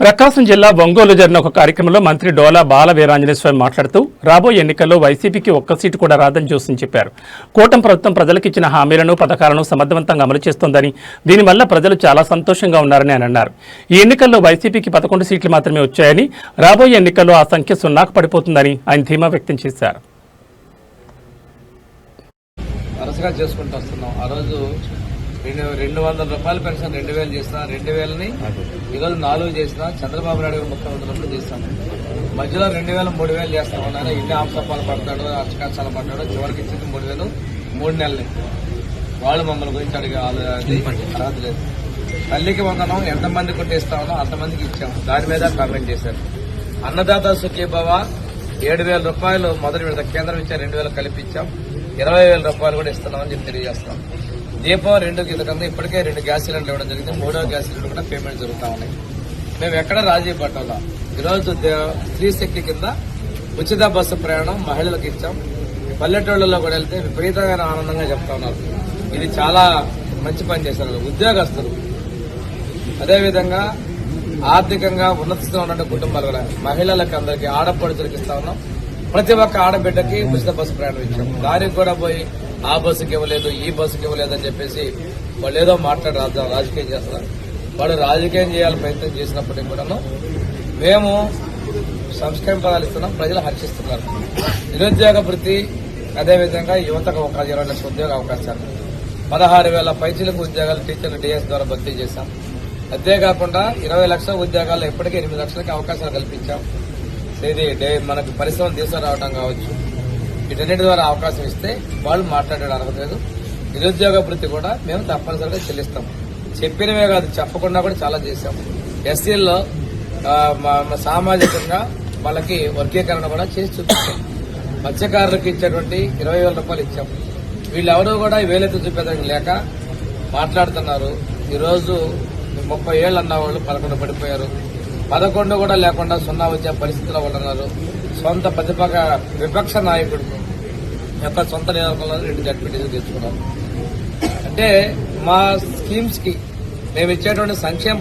ప్రకాశం జిల్లా ఒంగోలు జరిగిన ఒక కార్యక్రమంలో మంత్రి డోలా బాల వీరాంజనేయ స్వామి మాట్లాడుతూ రాబోయే ఎన్నికల్లో వైసీపీకి ఒక్క సీటు కూడా రాదని చూసని చెప్పారు. కూటమి ప్రభుత్వం ప్రజలకు ఇచ్చిన హామీలను పథకాలను సమర్థవంతంగా అమలు చేస్తోందని దీనివల్ల ప్రజలు చాలా సంతోషంగా ఉన్నారని ఆయన అన్నారు. ఈ ఎన్నికల్లో వైసీపీకి పదకొండు సీట్లు మాత్రమే వచ్చాయని రాబోయే ఎన్నికల్లో ఆ సంఖ్య సున్నాకు పడిపోతుందని ఆయన ధీమా వ్యక్తం చేశారు. చేసుకుంటూ వస్తున్నాం. ఆ రోజు రెండు రెండు వందల రూపాయల పెన్షన్ రెండు వేలు చేసిన రెండు వేలని ఈరోజు నాలుగు చేసిన చంద్రబాబు నాయుడు గారు ముఖ్యమంత్రి ఉన్నప్పుడు చేస్తాం మధ్యలో రెండు వేలు మూడు వేలు చేస్తాం అన్నారు ఇన్ని ఆంశపాలు పడతాడు అచ్చకాచాలు పడ్డాడు చివరికి ఇచ్చింది మూడు వేలు మూడు నెలలు. వాళ్ళు మమ్మల్ని గురించి అడిగే అర్హత లేదు. తల్లికి వందనం ఎంతమంది కొట్టేస్తామో అంతమందికి ఇచ్చాం దాని మీద కామెంట్ చేశారు. అన్నదాత సుఖీభవ ఏడు వేల రూపాయలు మొదటి విడత కేంద్రం ఇచ్చే రెండు వేలు కలిపి ఇచ్చాం. ఇరవై వేల రూపాయలు కూడా ఇస్తున్నామని చెప్పి తెలియజేస్తాం. దీపం రెండు కింద ఇప్పటికే రెండు గ్యాస్ సిలిండర్లు ఇవ్వడం జరిగింది. మూడో గ్యాస్ సిలిండర్ కూడా పేమెంట్ జరుగుతూ ఉన్నాయి. మేము ఎక్కడ రాజీ పట్టాలా. ఈరోజు దే- స్త్రీ శక్తి కింద ఉచిత బస్సు ప్రయాణం మహిళలకు ఇచ్చాం. పల్లెటూళ్ళలో కూడా వెళ్తే విపరీతమైన ఆనందంగా చెప్తా ఉన్నారు. ఇది చాలా మంచి పని చేశారు ఉద్యోగస్తులు. అదేవిధంగా ఆర్థికంగా ఉన్నత స్థితిలో ఉన్న కుటుంబాలు కూడా మహిళలకు అందరికీ ఆడపడుచులకు ఇస్తా ఉన్నాం. ప్రతి ఒక్క ఆడబిడ్డకి ఉచిత బస్సు ప్రయాణం ఇచ్చాం. దానికి కూడా పోయి ఆ బస్సుకి ఇవ్వలేదు ఈ బస్సుకి ఇవ్వలేదు అని చెప్పేసి వాళ్ళు ఏదో మాట్లాడి రాజకీయం చేస్తున్నారు. వాళ్ళు రాజకీయం చేయాలని ప్రయత్నం చేసినప్పటికీ కూడాను మేము సంస్కరణ పదాలు ఇస్తున్నాం ప్రజలు హర్షిస్తున్నారు. నిరుద్యోగ వృత్తి అదేవిధంగా యువతకు ఒక ఇరవై లక్షల ఉద్యోగ అవకాశాలు. పదహారు వేల పైచీలకు ఉద్యోగాలు టీచర్లు డిఎస్ ద్వారా భర్తీ చేశాం. అంతేకాకుండా ఇరవై లక్షల ఉద్యోగాల్లో ఇప్పటికే ఎనిమిది లక్షలకి అవకాశాలు కల్పించాం. ఇది డే- మనకు పరిశ్రమ తీసుకురావడం కావచ్చు వీటన్నిటి ద్వారా అవకాశం ఇస్తే వాళ్ళు మాట్లాడే అర్హత లేదు నిరుద్యోగ వృత్తి కూడా మేము తప్పనిసరిగా చెల్లిస్తాం. చెప్పినవే కాదు చెప్పకుండా కూడా చాలా చేశాం. ఎస్సీల్లో మా- సామాజికంగా వాళ్ళకి వర్గీకరణ కూడా చేసి చూపిస్తాం మత్స్యకారులకు ఇచ్చేటువంటి ఇరవై వేల రూపాయలు ఇచ్చాం. వీళ్ళెవరూ కూడా వేలెత్తి చూపేదానికి లేక మాట్లాడుతున్నారు. ఈరోజు ముప్పై ఏళ్ళు అన్న వాళ్ళు పదకొండు పడిపోయారు. పదకొండు కూడా లేకుండా సున్నా వచ్చే పరిస్థితిలో ఉన్నారు. సొంత ప్రతిపక్ష విపక్ష నాయకుడు యొక్క సొంత నియోజకవర్గంలో రెండు జడ్పీటీలు తెచ్చుకున్నారు అంటే మా స్కీమ్స్కి మేము ఇచ్చేటువంటి సంక్షేమ